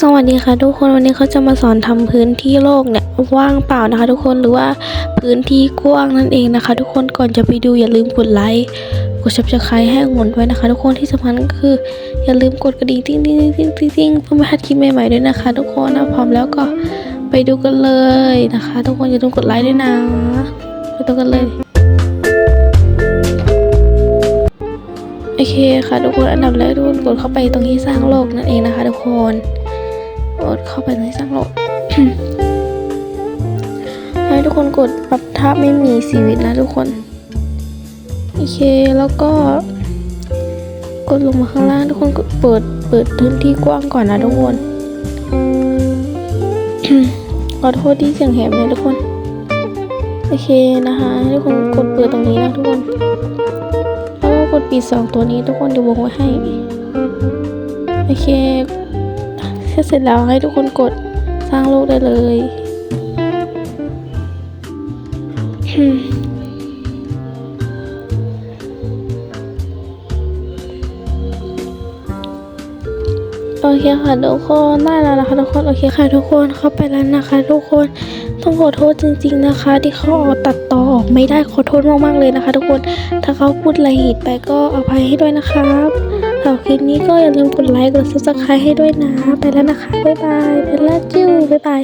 สวัสดีค่ะทุกคนวันนี้เขาจะมาสอนทำพื้นที่โลกเนี่ยว่างเปล่านะคะ ทุกคนหรือว่าพื้นที่กว้างนั่นเองนะคะ ทุกคนก่อนจะไปดูอย่าลืมกดไลค์กด subscribe ให้องุ่นไว้นะคะ ทุกคนที่สำคัญก็คือ อย่าลืมกดกระดิ่งติ้งติ้งติ้งติ้งติ้งเพื่อไม่พลาดคลิปใหม่ๆด้วยนะคะ ทุกคนนะพร้อมแล้วก็ไปดูกันเลยนะคะ ทุกคนอย่าลืมกดไลค์ด้วยนะไปดูกันเลยโอเคค่ะทุกคนอันดับแรกทุกคนกดเข้าไปตรงที่สร้างโลกนั่นเองนะคะ ทุกคน กดเข้าไปตรงที่สร้างโลกให้ทุกคนกดปรับทับไม่มีชีวิตนะทุกคน โอเคแล้วก็ กดลงมาข้างล่างทุกคนกดเปิดเปิดพื้นที่กว้างก่อนนะทุกคนขอโทษที่เสียงแหบนะทุกคน โอเคนะคะให้ทุกคนกดเปิดตรงนี้นะทุกคน แล้วก็กดปิดสองตัวนี้ทุกคนดี๋ยววงไว้ให้ โอเค เสร็จแล้วให้ทุกคนกดสร้างโลกได้เลยโอเคค่ะทุกคนได้แล้วนะคะทุกคนโอเคค่ะทุกคนเข้าไปแล้วนะคะ ทุกคนต้องขอโทษจริง ๆนะคะ ที่เขาเอาตัดต่อออกไม่ได้ขอโทษมากๆเลยนะคะ ทุกคนถ้าเขาพูดอะไรผิดไปก็อภัยให้ด้วยนะครับ หรับคลิปนี้ก็อย่าลืมกดไลค์ กด subscribe ให้ด้วยนะ ไปแล้วนะคะ บ๊ายบายเป็นลาจิ้ว บ๊ายบาย